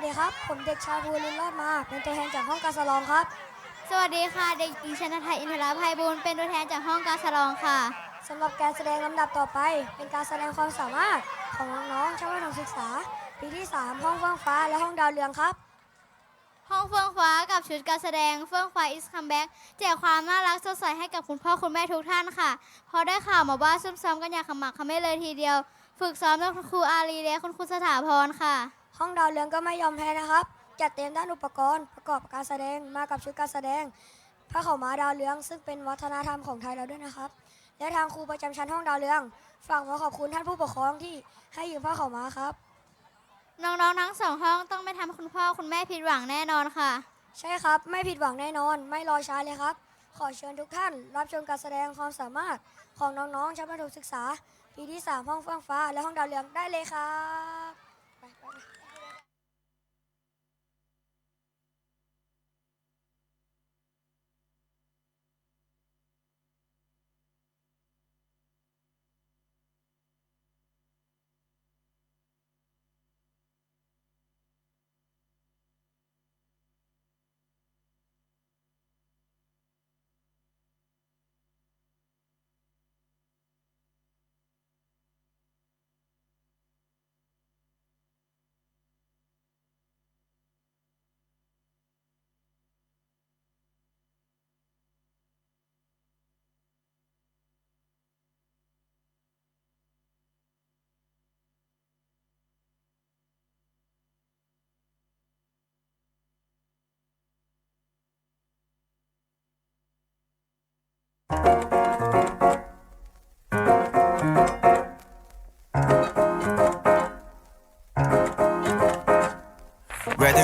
วัสดีครับ ผมเด็กชายภูรินทร์รอดมา เป็นตัวแทนจากห้องการสลองครับ สวัสดีค่ะ เด็กหญิงชนไทยอินทราภัยบูลย์เป็นตัวแทนจากห้องการสลองค่ะ สำหรับการแสดงลำดับต่อไป เป็นการแสดงความสามารถของน้องๆชั้นประถมศึกษา ปีที่ 3 ห้องเฟื่องฟ้าและห้องดาวเรืองครับ ห้องเฟื่องฟ้ากับชุดการแสดงเฟื่องฟ้า is come back แจกความน่ารักสดใสให้กับคุณพ่อคุณแม่ทุกท่านค่ะ เพอได้ข่าวมาว่าซุ่มซ้อมกันอย่างขมักเขม้นเลยทีเดียว ฝึกซ้อมด้วยคุณครูอารีและคุณครูสถาพรค่ะ ห้องดาวเรืองก็ไม่ยอมแพ้นะครับ จัดเต็มด้านอุปกรณ์ประกอบการแสดงมากับชุดการแสดงผ้าขาวม้าดาวเรือง ซึ่งเป็นวัฒนธรรมของไทยเราด้วยนะครับ และทางครูประจำชั้นห้องดาวเรืองฝากขอขอบคุณท่านผู้ปกครองที่ให้ยืมผ้าขาวม้าครับ น้องๆทั้งสองห้องต้องไม่ทำให้คุณพ่อคุณแม่ผิดหวังแน่นอนค่ะ ใช่ครับ ไม่ผิดหวังแน่นอน ไม่รอช้าเลยครับ ขอเชิญทุกท่าน รับชมการแสดงความสามารถของน้องๆชั้นประถมศึกษา ปีที่ 3 ห้องเฟื่องฟ้า และห้องดาวเรืองได้เลยครับ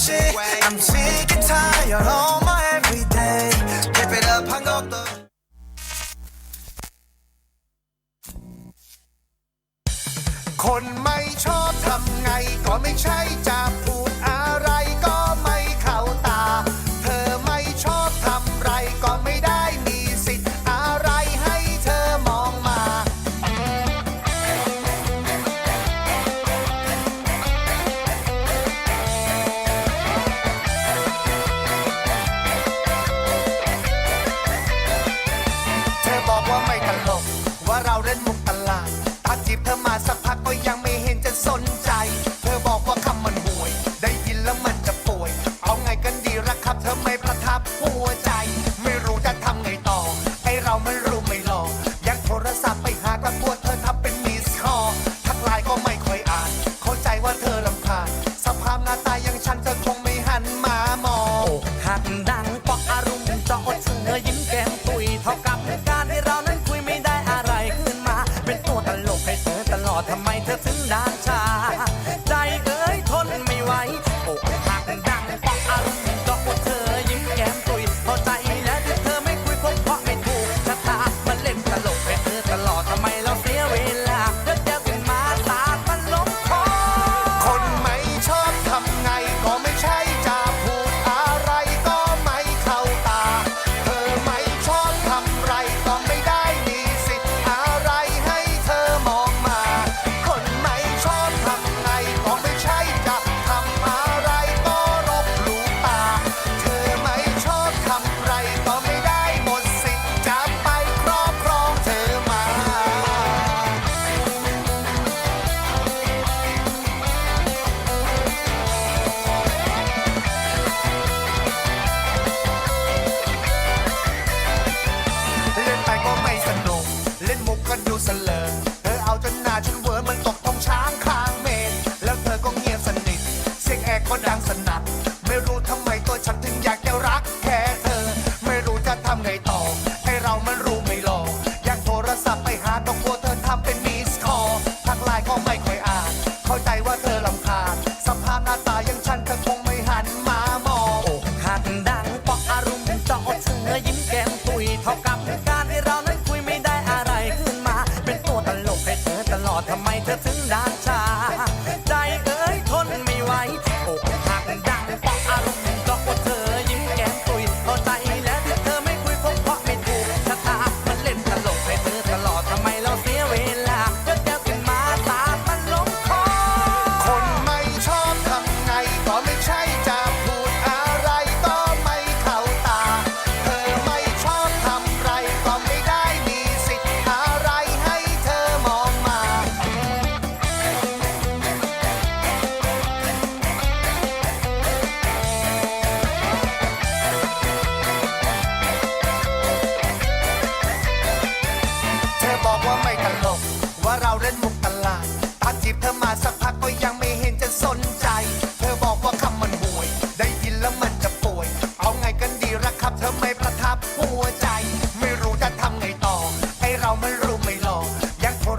shit. I'm sick and tired of my everyday. Keep it up, hang up the. คนไม่ชอบทำไงก็ไม่ใช่จะพูด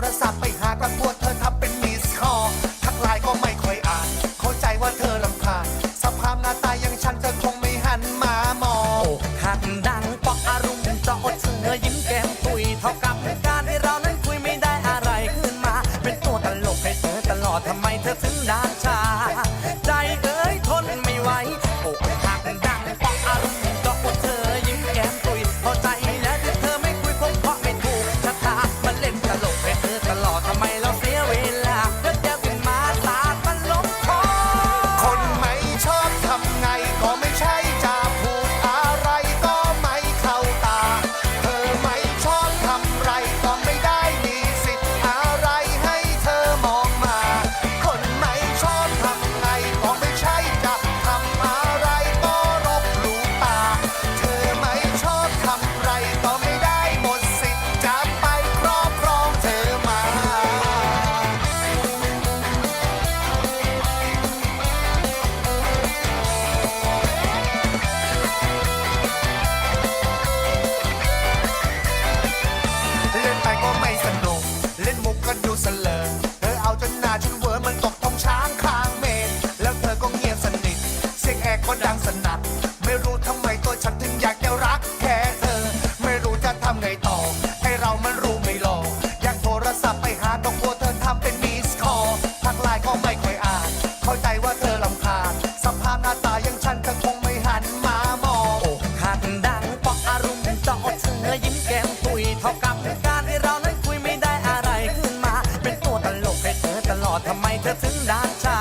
รศัพท์ไปหากลับตัเธอทับเป็นมิสคอทักไลน์ก็ไม่ค่อยอ่าน เข้าใจว่าเธอลำคาญสภาพหน้าตายังฉันเธอคงไม่หันมามองอกหักดังปอกอารมณ์จะอดเสือยิ้มแก้มปุยเท่ากับการที่เรานั้นคุยไม่ได้อะไรขึ้นมา เป็นตัวตลกให้เธอตลอดทำไมเธอถึงด่างชา ลกให้เธอตลอดทำไมเธอถึงด่านชา